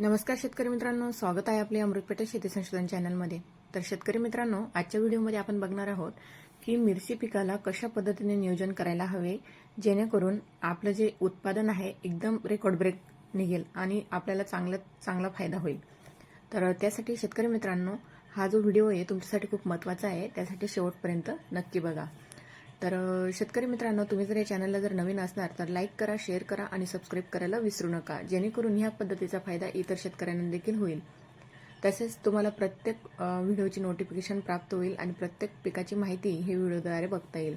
नमस्कार शेतकरी मित्रांनो स्वागत आहे आपले अमृतपेठ शेती संशोधन चॅनलमध्ये. तर शेतकरी मित्रांनो आजच्या व्हिडिओमध्ये आपण बघणार आहोत की मिरची पिकाला कशा पद्धतीने नियोजन करायला हवे जेणेकरून आपलं जे उत्पादन आहे एकदम रेकॉर्ड ब्रेक निघेल आणि आपल्याला चांगला चांगला फायदा होईल. तर त्यासाठी शेतकरी मित्रांनो हा जो व्हिडिओ आहे तुमच्यासाठी खूप महत्त्वाचा आहे त्यासाठी शेवटपर्यंत नक्की बघा. तर शेतकरी मित्रांनो तुम्ही जर या चॅनलला जर नवीन असणार तर लाईक करा शेअर करा आणि सबस्क्राईब करायला विसरू नका. जेणेकरून ह्या पद्धतीचा फायदा इतर शेतकऱ्यांना देखील होईल. तसेच तुम्हाला प्रत्येक व्हिडिओची नोटिफिकेशन प्राप्त होईल आणि प्रत्येक पिकाची माहिती हे व्हिडिओद्वारे बघता येईल.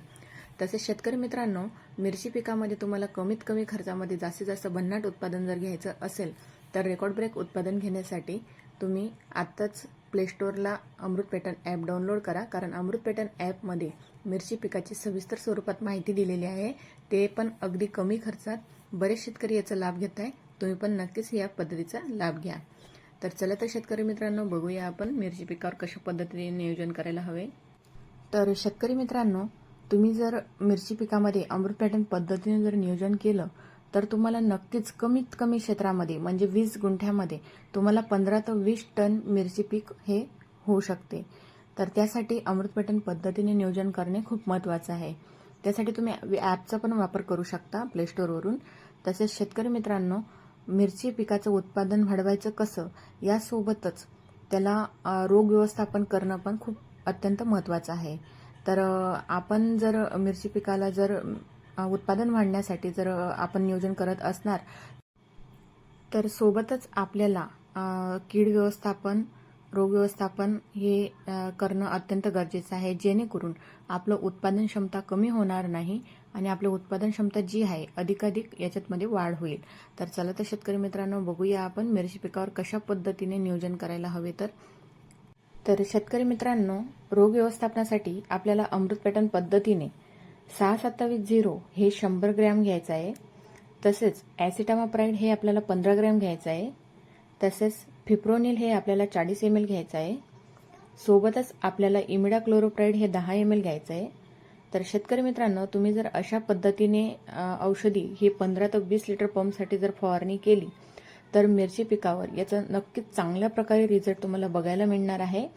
तसेच शेतकरी मित्रांनो मिरची पिकामध्ये तुम्हाला कमीत कमी खर्चामध्ये जास्तीत जास्त भन्नाट उत्पादन जर घ्यायचं असेल तर रेकॉर्ड ब्रेक उत्पादन घेण्यासाठी तुम्ही आत्ताच प्ले स्टोअरला अमृत पॅटर्न ॲप डाउनलोड करा. कारण अमृत पॅटर्न ॲपमध्ये मिरची पिकाची सविस्तर स्वरूपात माहिती दिलेली आहे. ते पण अगदी कमी खर्चात बरेच शेतकरी याचा लाभ घेत आहे तुम्ही पण नक्कीच या पद्धतीचा लाभ घ्या. तर चला तर शेतकरी मित्रांनो बघूया आपण मिरची पिकावर कशा पद्धतीने नियोजन करायला हवे. तर शेतकरी मित्रांनो तुम्ही जर मिरची पिकामध्ये अमृत पॅटर्न पद्धतीने जर नियोजन केलं तर तुम्हाला नक्कीच कमीत कमी क्षेत्रामध्ये म्हणजे वीस गुंठ्यामध्ये तुम्हाला पंधरा ते वीस टन मिरची पीक हे होऊ शकते. तर त्यासाठी अमृतपटन पद्धतीने नियोजन करणे खूप महत्त्वाचं आहे. त्यासाठी तुम्ही ॲपचा पण वापर करू शकता प्लेस्टोरवरून तसेच शेतकरी मित्रांनो मिरची पिकाचं उत्पादन वाढवायचं कसं यासोबतच त्याला रोग व्यवस्थापन करणं पण खूप अत्यंत महत्त्वाचं आहे. तर आपण जर मिरची पिकाला जर उत्पादन वाढण्यासाठी जर आपण नियोजन करत असणार तर सोबतच आपल्याला कीड व्यवस्थापन रोग व्यवस्थापन हे करणं अत्यंत गरजेचं आहे. जेणेकरून आपलं उत्पादन क्षमता कमी होणार नाही आणि आपलं उत्पादन क्षमता जी आहे अधिकाधिक याच्यातमध्ये वाढ होईल. तर चला तर शेतकरी मित्रांनो बघूया आपण मिरची पिकावर कशा पद्धतीने नियोजन करायला हवे तर. तर शेतकरी मित्रांनो रोग व्यवस्थापनासाठी आपल्याला अमृत पॅटर्न पद्धतीने सहा सत्तावीस झिरो हे शंभर ग्रॅम घ्यायचं आहे. तसेच ॲसिटामाप्राईड हे आपल्याला पंधरा ग्रॅम घ्यायचं आहे. तसेच फिप्रोनिल हे आपल्याला चाळीस एम एल घ्यायचं आहे. सोबतच आपल्याला इमिडा क्लोरोप्राईड हे दहा एम एल घ्यायचं आहे. तर शेतकरी मित्रांनो तुम्ही जर अशा पद्धतीने औषधी ही पंधरा ते वीस लिटर पंपसाठी जर फवारणी केली तर मिरची पिकावर याचा नक्कीच चांगल्या प्रकारे रिझल्ट तुम्हाला बघायला मिळणार आहे.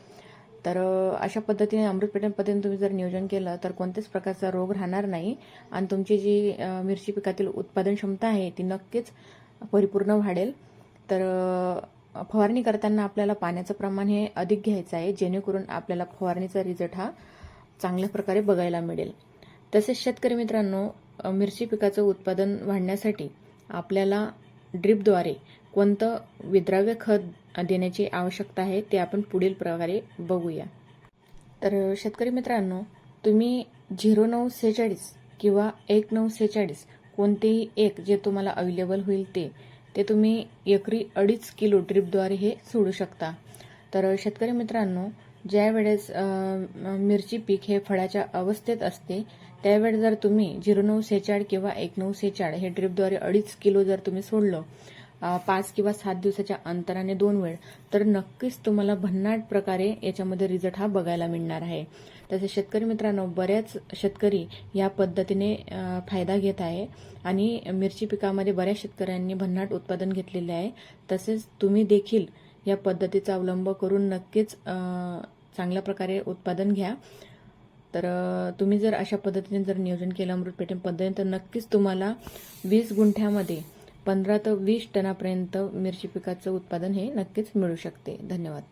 तर अशा पद्धतीने अमृत पद्धतीने तुम्ही जर नियोजन केलं तर कोणत्याच प्रकारचा रोग राहणार नाही. आणि तुमची जी मिरची पिकातील उत्पादन क्षमता आहे ती नक्कीच परिपूर्ण वाढेल. तर फवारणी करताना आपल्याला पाण्याचं प्रमाण हे अधिक घ्यायचं आहे जेणेकरून आपल्याला फवारणीचा रिझल्ट हा चांगल्या प्रकारे बघायला मिळेल. तसेच शेतकरी मित्रांनो मिरची पिकाचं उत्पादन वाढण्यासाठी आपल्याला ड्रीपद्वारे कोणतं विद्राव्य खत देण्याची आवश्यकता आहे ते आपण पुढील प्रकारे बघूया. तर शेतकरी मित्रांनो तुम्ही झिरो नऊ सेहेचाळीस किंवा एक नऊ सेहेचाळीस कोणतेही एक जे तुम्हाला अवेलेबल होईल ते ते तुम्ही एकरी अडीच किलो ड्रीपद्वारे हे सोडू शकता. तर शेतकरी मित्रांनो ज्या वेळेस मिरची पीक हे फळाच्या अवस्थेत असते त्यावेळेस जर तुम्ही झिरो नऊ सेहेचाळ किंवा एक नऊ सेहेचाळ हे ड्रीपद्वारे अडीच किलो जर तुम्ही सोडलं पाच किंवा सात दिवसाच्या अंतराने दोन वेळ. तर नक्कीच तुम्हाला भन्नाट प्रकारे याच्यामध्ये रिझल्ट हा बघायला मिळणार आहे. तसेच शेतकरी मित्रांनो बऱ्याच शेतकरी या पद्धतीने फायदा घेत आहे आणि मिरची पिकामध्ये बऱ्याच शेतकऱ्यांनी भन्नाट उत्पादन घेतलेले आहे. तसेच तुम्ही देखील या पद्धतीचा अवलंब करून नक्कीच चांगल्या प्रकारे उत्पादन घ्या. तर तुम्ही जर अशा पद्धतीने जर नियोजन केलं अमृत पेटीम पद्धतीने तर नक्कीच तुम्हाला वीस गुंठ्यामध्ये पंधरा ते वीस टनापर्यंत मिरची पिकाचं उत्पादन हे नक्कीच मिळू शकते. धन्यवाद.